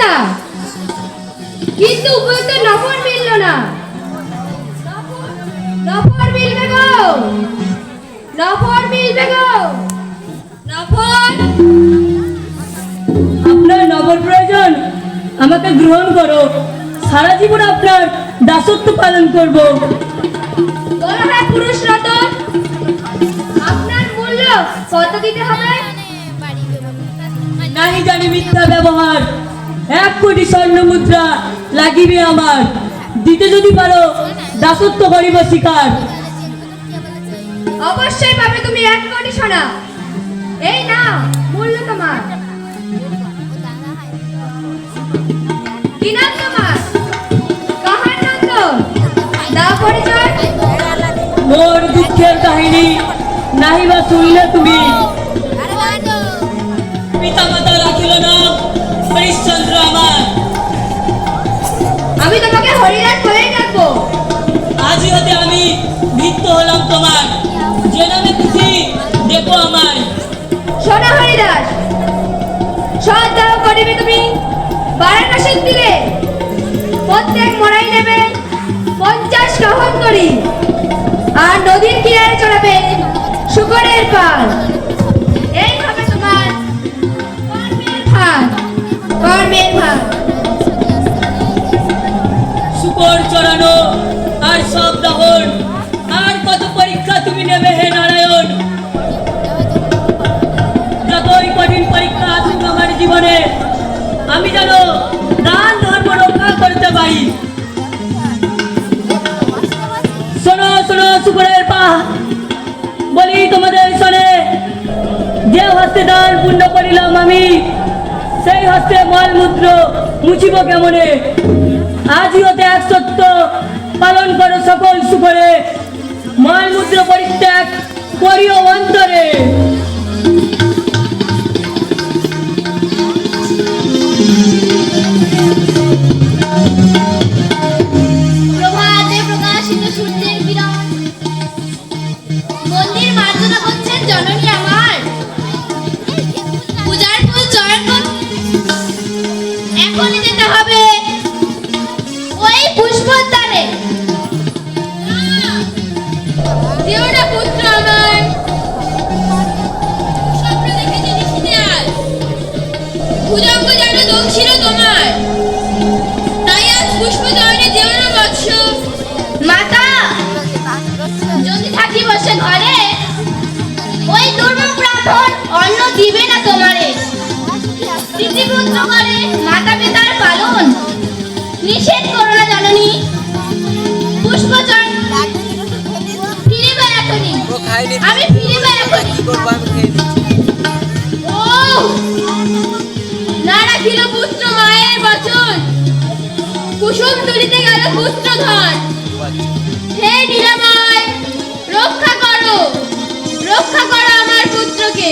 চেষ্টা কিন্তু উপযুক্ত নফর মিলল না। নফর মিলবে গো। নফর মিলবে গো। নফর। আপনার নগর প্রয়োজন। আমাকে গ্রহণ করো। সারা জীবন আপনার দাসত্ব পালন করব। বলো হ্যাঁ পুরুষ রতন আপনার মূল্য কত দিতে হবে নাহি জানি মিথ্যা ব্যবহার। এক কোটি স্বর্ণ মুদ্রা লাগিবে আমার। দিতে যদি পারো দাসত্ব করিব শিকার। অবশ্যই পাবে তুমি এক কোটি সোনা। এই নাও মূল্য তোমার। কি নাম তোমার। কাহার নন্দ দাও পরিচয়। মোর দুঃখের কাহিনী নাহি বা শুনলে তুমি। পিতা মাতা রাখিল না। হরিশ্চন্দ্র আমার। আমি তোমাকে হরিদাস বলেই ডাকবো। আজই হতে আমি মৃত্যু হলাম তোমার। যে নামে খুশি দেখো আমায় সোনা হরিদাস সৎ করিবে তুমি। বারাণসীর তীরে প্রত্যেক মরাই নেবে পঞ্চাশ গ্রহণ করি। আর নদীর কিনারে চড়াবে শুকরের পাল। এই সব আর কত পরীক্ষা তুমি নেবে হে নারায়ণ? যতই কঠিন পরীক্ষা আসুক আমার জীবনে, আমি যেন দান ধর্ম রক্ষা করতে পারি। শোনো শোনো, শুকরের পা। বলি তোমাদের শোনে, যে হস্তে দান পূর্ণ করিলাম আমি, সেই হস্তে মলমূত্র মুছিব কেমনে? আজই হতে এক সত্য পালন করো সকল সুখরে মলমূত্র পরিত্যাগ করিও অন্তরে। কুসুম তুলিতে গেল পুত্রধন। হে নিরাময় রক্ষা করো। রক্ষা করো আমার পুত্রকে।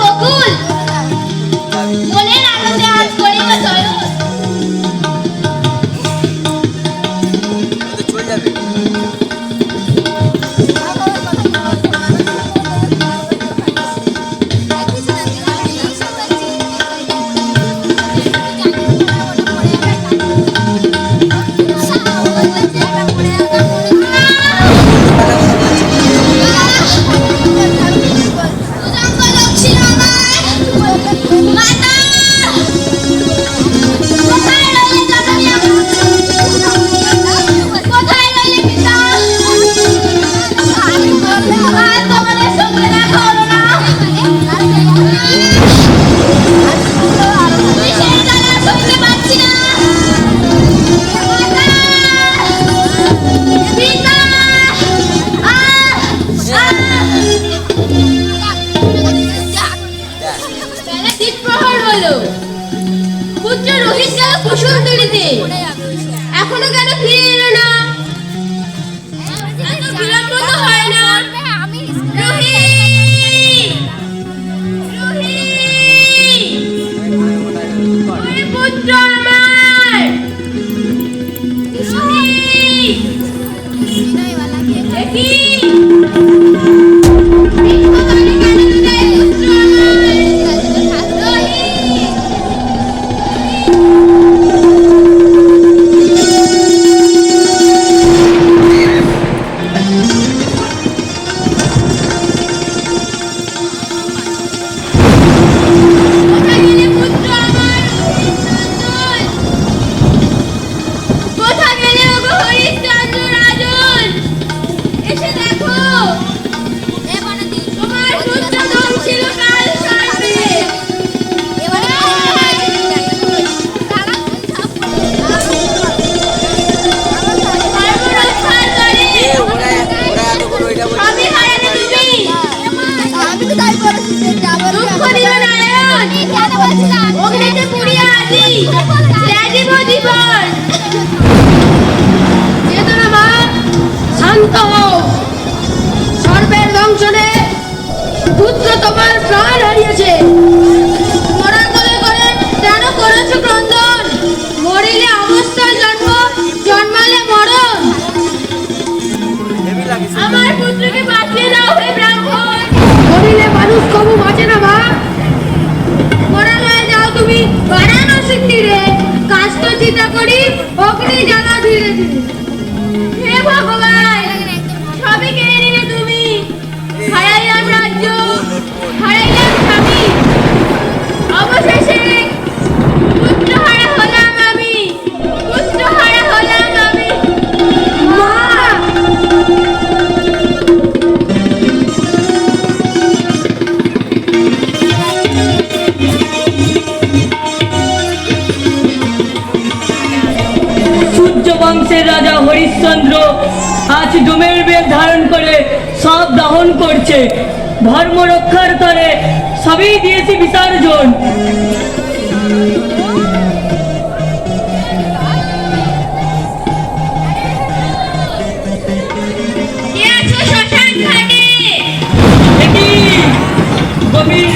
বকুল। সব দহন করছে। ধর্ম রক্ষার তরে সবই দিয়েছি বিসর্জন। গভীর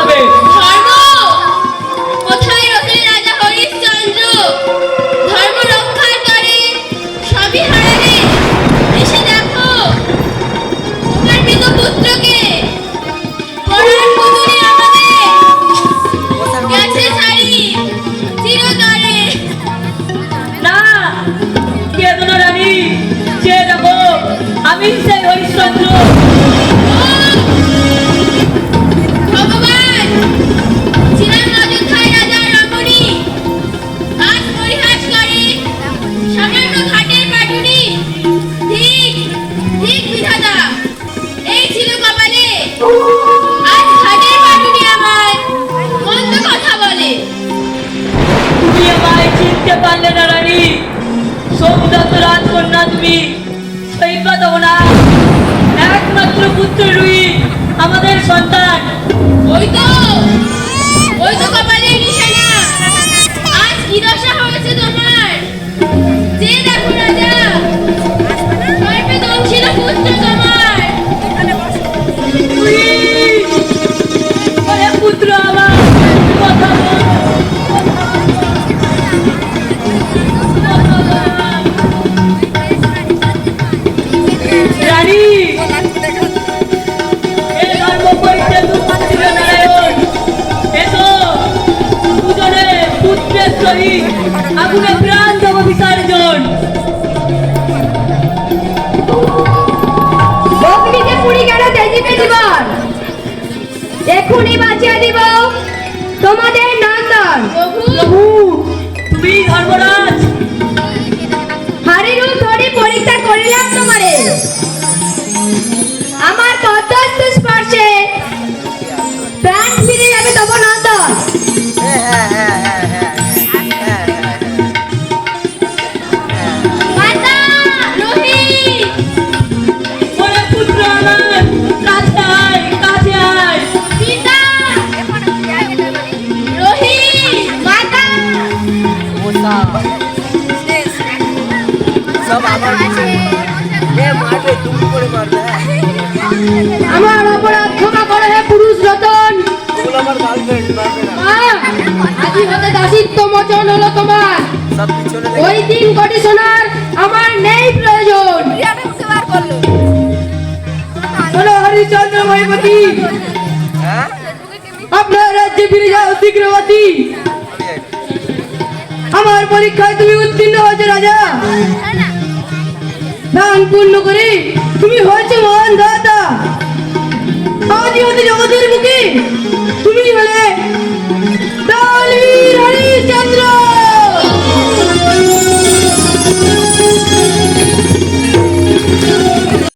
কবিতা সহিত আগুনে প্রাণ দেব বিসর্জন অগ্নিতে পুড়ি গেল তেজিবে জীবন এখনই বাঁচিয়ে দিব তোমাদের নন্দন। প্রভু প্রভু তুমি ধর্মরাজ। হাড়ি রূপ ধরে পরীক্ষা করিলাম তোমারে। আমার পদ্মস্ত স্পর্শে প্রাণ ফিরে যাবে তব নন্দন। হ্যাঁ হ্যাঁ হ্যাঁ। আমার অপরাধ ক্ষমা করো হে পুরুষ রতন। আজি হতে দাসিত্ব মোচন হলো তোমার। ওই দিন ঘটে শোনার আমার নেই প্রয়োজন। বলো হরিচন্দ্র মহিপতি। আপনার রাজ্যে ফিরে যাও শীঘ্রবতী আমার পরীক্ষায় তুমি উত্তীর্ণ হয়েছে রাজা। দান পূর্ণ করে তুমি হয়েছে মহান দাতা। আজ জগতের মুখে তুমি